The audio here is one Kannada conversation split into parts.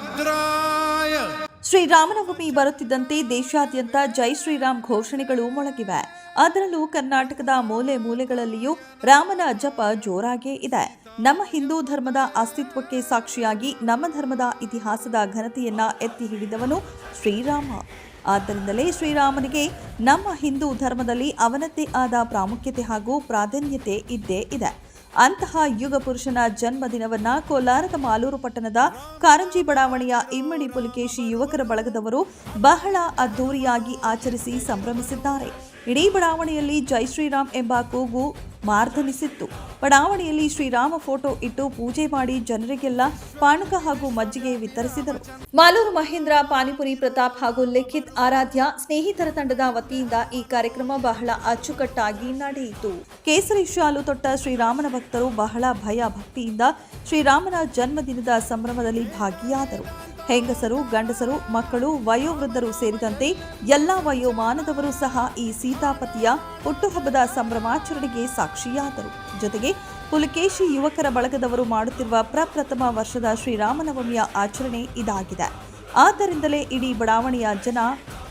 ಭದ್ರಾಯ. ಶ್ರೀರಾಮನವಮಿ ಬರುತ್ತಿದ್ದಂತೆ ದೇಶಾದ್ಯಂತ ಜೈ ಶ್ರೀರಾಮ್ ಘೋಷಣೆಗಳು ಮೊಳಗಿವೆ. ಅದರಲ್ಲೂ ಕರ್ನಾಟಕದ ಮೂಲೆ ಮೂಲೆಗಳಲ್ಲಿಯೂ ರಾಮನ ಜಪ ಜೋರಾಗೇ ಇದೆ. ನಮ್ಮ ಹಿಂದೂ ಧರ್ಮದ ಅಸ್ತಿತ್ವಕ್ಕೆ ಸಾಕ್ಷಿಯಾಗಿ ನಮ್ಮ ಧರ್ಮದ ಇತಿಹಾಸದ ಘನತೆಯನ್ನ ಎತ್ತಿ ಹಿಡಿದವನು ಶ್ರೀರಾಮ. ಆದ್ದರಿಂದಲೇ ಶ್ರೀರಾಮನಿಗೆ ನಮ್ಮ ಹಿಂದೂ ಧರ್ಮದಲ್ಲಿ ಅವನದ್ದೇ ಆದ ಪ್ರಾಮುಖ್ಯತೆ ಹಾಗೂ ಪ್ರಾಧಾನ್ಯತೆ ಇದ್ದೇ ಇದೆ. ಅಂತಹ ಯುಗ ಪುರುಷನ ಜನ್ಮದಿನವನ್ನ ಕೋಲಾರದ ಮಾಲೂರು ಪಟ್ಟಣದ ಕಾರಂಜಿ ಬಡಾವಣೆಯ ಇಮ್ಮಡಿ ಪುಲಿಕೇಶಿ ಯುವಕರ ಬಳಗದವರು ಬಹಳ ಅದ್ದೂರಿಯಾಗಿ ಆಚರಿಸಿ ಸಂಭ್ರಮಿಸಿದ್ದಾರೆ. ಇಡೀ ಬಡಾವಣೆಯಲ್ಲಿ ಜೈ ಶ್ರೀರಾಮ್ ಎಂಬ ಕೂಗು ಮಾರ್ಧನಿಸಿತ್ತು ಬಡಾವಣೆಯಲ್ಲಿ ಶ್ರೀರಾಮ ಫೋಟೋ ಇಟ್ಟು ಪೂಜೆ ಮಾಡಿ ಜನರಿಗೆಲ್ಲ ಪಾನಕ ಹಾಗೂ ಮಜ್ಜಿಗೆ ವಿತರಿಸಿದರು. ಮಾಲೂರು ಮಹೇಂದ್ರ, ಪಾನಿಪುರಿ ಪ್ರತಾಪ್ ಹಾಗೂ ಲಿಖಿತ್ ಆರಾಧ್ಯ ಸ್ನೇಹಿತರ ತಂಡದ ವತಿಯಿಂದ ಈ ಕಾರ್ಯಕ್ರಮ ಬಹಳ ಅಚ್ಚುಕಟ್ಟಾಗಿ ನಡೆಯಿತು. ಕೇಸರಿ ಶಾಲು ತೊಟ್ಟ ಶ್ರೀರಾಮನ ಭಕ್ತರು ಬಹಳ ಭಯ ಭಕ್ತಿಯಿಂದ ಶ್ರೀರಾಮನ ಜನ್ಮದಿನದ ಸಂಭ್ರಮದಲ್ಲಿ ಭಾಗಿಯಾದರು. ಹೆಂಗಸರು, ಗಂಡಸರು, ಮಕ್ಕಳು, ವಯೋವೃದ್ಧರು ಸೇರಿದಂತೆ ಎಲ್ಲಾ ವಯೋಮಾನದವರು ಸಹ ಈ ಸೀತಾಪತಿಯ ಹುಟ್ಟುಹಬ್ಬದ ಸಂಭ್ರಮಾಚರಣೆಗೆ ಸಾಕ್ಷಿಯಾದರು. ಜೊತೆಗೆ ಪುಲಕೇಶಿ ಯುವಕರ ಬಳಗದವರು ಮಾಡುತ್ತಿರುವ ಪ್ರಪ್ರಥಮ ವರ್ಷದ ಶ್ರೀರಾಮನವಮಿಯ ಆಚರಣೆ ಇದಾಗಿದೆ. ಆದ್ದರಿಂದಲೇ ಇಡೀ ಬಡಾವಣೆಯ ಜನ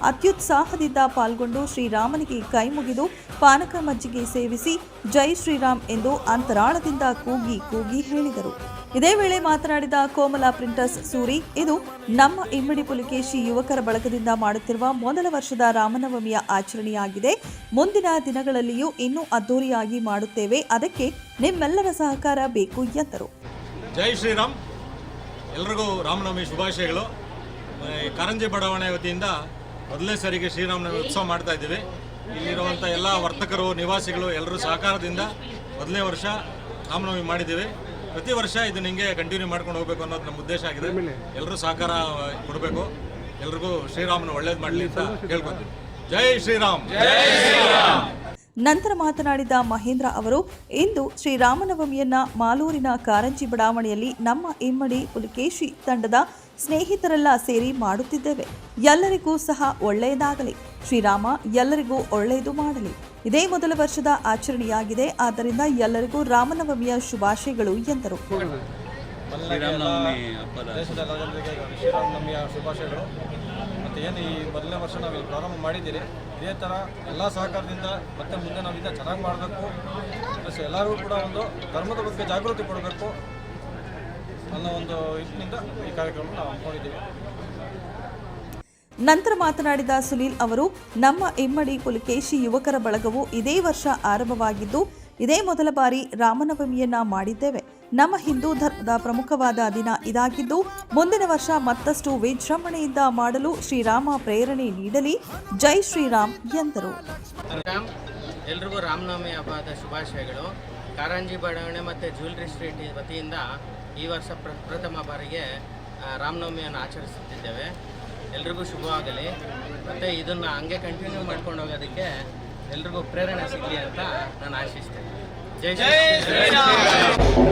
ಅತ್ಯುತ್ಸಾಹದಿಂದ ಪಾಲ್ಗೊಂಡು ಶ್ರೀರಾಮನಿಗೆ ಕೈ ಮುಗಿದು ಪಾನಕ ಮಜ್ಜಿಗೆ ಸೇವಿಸಿ ಜೈ ಶ್ರೀರಾಮ್ ಎಂದು ಅಂತರಾಳದಿಂದ ಕೂಗಿ ಕೂಗಿ ಹೇಳಿದರು. ಇದೇ ವೇಳೆ ಮಾತನಾಡಿದ ಕೋಮಲ ಪ್ರಿಂಟರ್ಸ್ ಸೂರಿ, ಇದು ನಮ್ಮ ಇಮ್ಮಡಿ ಪುಲಿಕೇಶಿ ಯುವಕರ ಬಳಗದಿಂದ ಮಾಡುತ್ತಿರುವ ಮೊದಲ ವರ್ಷದ ರಾಮನವಮಿಯ ಆಚರಣೆಯಾಗಿದೆ. ಮುಂದಿನ ದಿನಗಳಲ್ಲಿಯೂ ಇನ್ನೂ ಅದ್ದೂರಿಯಾಗಿ ಮಾಡುತ್ತೇವೆ. ಅದಕ್ಕೆ ನಿಮ್ಮೆಲ್ಲರ ಸಹಕಾರ ಬೇಕು ಎಂದರು. ಜೈ ಶ್ರೀರಾಮ್. ಎಲ್ರಿಗೂ ರಾಮನವಮಿ ಶುಭಾಶಯಗಳು. ಕರಂಜಿ ಕಾರಂಜಿ ಬಡಾವಣೆ ವತಿಯಿಂದ ಮೊದಲನೇ ಸಾರಿಗೆ ಶ್ರೀರಾಮನವಮಿ ಉತ್ಸವ ಮಾಡ್ತಾ ಇದ್ದೀವಿ. ಇಲ್ಲಿರುವಂಥ ಎಲ್ಲ ವರ್ತಕರು, ನಿವಾಸಿಗಳು ಎಲ್ಲರೂ ಸಹಕಾರದಿಂದ ಮೊದಲನೇ ವರ್ಷ ರಾಮನವಮಿ ಮಾಡಿದ್ದೀವಿ. ಪ್ರತಿ ವರ್ಷ ಇದು ನಿಮಗೆ ಕಂಟಿನ್ಯೂ ಮಾಡ್ಕೊಂಡು ಹೋಗ್ಬೇಕು ಅನ್ನೋದು ನಮ್ಮ ಉದ್ದೇಶ ಆಗಿದೆ. ಎಲ್ಲರೂ ಸಹಕಾರ ಕೊಡಬೇಕು. ಎಲ್ರಿಗೂ ಶ್ರೀರಾಮನ ಒಳ್ಳೇದು ಮಾಡಲಿ ಅಂತ ಹೇಳ್ಕೊತೀವಿ ಜೈ ಶ್ರೀರಾಮ್. ಜೈ ಶ್ರೀರಾಮ್. ನಂತರ ಮಾತನಾಡಿದ ಮಹೇಂದ್ರ ಅವರು ಇಂದು ಶ್ರೀರಾಮನವಮಿಯನ್ನ ಮಾಲೂರಿನ ಕಾರಂಜಿ ಬಡಾವಣೆಯಲ್ಲಿ ನಮ್ಮ ಇಮ್ಮಡಿ ಪುಲಿಕೇಶಿ ತಂಡದ ಸ್ನೇಹಿತರೆಲ್ಲ ಸೇರಿ ಮಾಡುತ್ತಿದ್ದೇವೆ. ಎಲ್ಲರಿಗೂ ಸಹ ಒಳ್ಳೆಯದಾಗಲಿ. ಶ್ರೀರಾಮ ಎಲ್ಲರಿಗೂ ಒಳ್ಳೆಯದು ಮಾಡಲಿ. ಇದೇ ಮೊದಲ ವರ್ಷದ ಆಚರಣೆಯಾಗಿದೆ. ಆದ್ದರಿಂದ ಎಲ್ಲರಿಗೂ ರಾಮನವಮಿಯ ಶುಭಾಶಯಗಳು ಎಂದರು. ಶ್ರೀರಾಮನವಮಿ ಹಬ್ಬದ ಶ್ರೀರಾಮನವಮಿಯ ಶುಭಾಶಯಗಳು. ಮತ್ತು ಏನು ಈ ಮೊದಲನೇ ವರ್ಷ ನಾವು ಇಲ್ಲಿ ಪ್ರಾರಂಭ ಮಾಡಿದ್ದೀರಿ, ಇದೇ ಥರ ಎಲ್ಲ ಸಹಕಾರದಿಂದ ಮತ್ತೆ ಮುಂದೆ ನಾವು ಇದನ್ನು ಚೆನ್ನಾಗಿ ಮಾಡಬೇಕು. ಪ್ಲಸ್ ಎಲ್ಲರಿಗೂ ಕೂಡ ಒಂದು ಧರ್ಮದ ಬಗ್ಗೆ ಜಾಗೃತಿ ಕೊಡಬೇಕು ಅನ್ನೋ ಒಂದು ಇದರಿಂದ ಈ ಕಾರ್ಯಕ್ರಮ ನಾವು ಹಮ್ಮಿಕೊಂಡಿದ್ದೀವಿ. ನಂತರ ಮಾತನಾಡಿದ ಸುನೀಲ್ ಅವರು, ನಮ್ಮ ಇಮ್ಮಡಿ ಪುಲಿಕೇಶಿ ಯುವಕರ ಬಳಗವು ಇದೇ ವರ್ಷ ಆರಂಭವಾಗಿದ್ದು, ಇದೇ ಮೊದಲ ಬಾರಿ ರಾಮನವಮಿಯನ್ನ ಮಾಡಿದ್ದೇವೆ. ನಮ್ಮ ಹಿಂದೂ ಧರ್ಮದ ಪ್ರಮುಖವಾದ ದಿನ ಇದಾಗಿದ್ದು ಮುಂದಿನ ವರ್ಷ ಮತ್ತಷ್ಟು ವಿಜೃಂಭಣೆಯಿಂದ ಮಾಡಲು ಶ್ರೀರಾಮ ಪ್ರೇರಣೆ ನೀಡಲಿ. ಜೈ ಶ್ರೀರಾಮ್ ಎಂದರು. ರಾಮ್ ಎಲ್ರಿಗೂ ರಾಮನವಮಿ ಹಬ್ಬದ ಶುಭಾಶಯಗಳು. ಕಾರಂಜಿ ಬಡಾವಣೆ ಮತ್ತು ಜ್ಯುವೆಲ್ರಿ ಸ್ಟ್ರೀಟ್ ವತಿಯಿಂದ ಈ ವರ್ಷ ಪ್ರ ಪ್ರಥಮ ಬಾರಿಗೆ ರಾಮನವಮಿಯನ್ನು ಆಚರಿಸುತ್ತಿದ್ದೇವೆ. ಎಲ್ರಿಗೂ ಶುಭವಾಗಲಿ. ಮತ್ತು ಇದನ್ನು ಹಂಗೆ ಕಂಟಿನ್ಯೂ ಮಾಡ್ಕೊಂಡು ಹೋಗೋದಕ್ಕೆ ಎಲ್ರಿಗೂ ಪ್ರೇರಣೆ ಸಿಗಲಿ ಅಂತ ನಾನು ಆಶಿಸ್ತೇನೆ. ಜೈ ಶ್ರೀ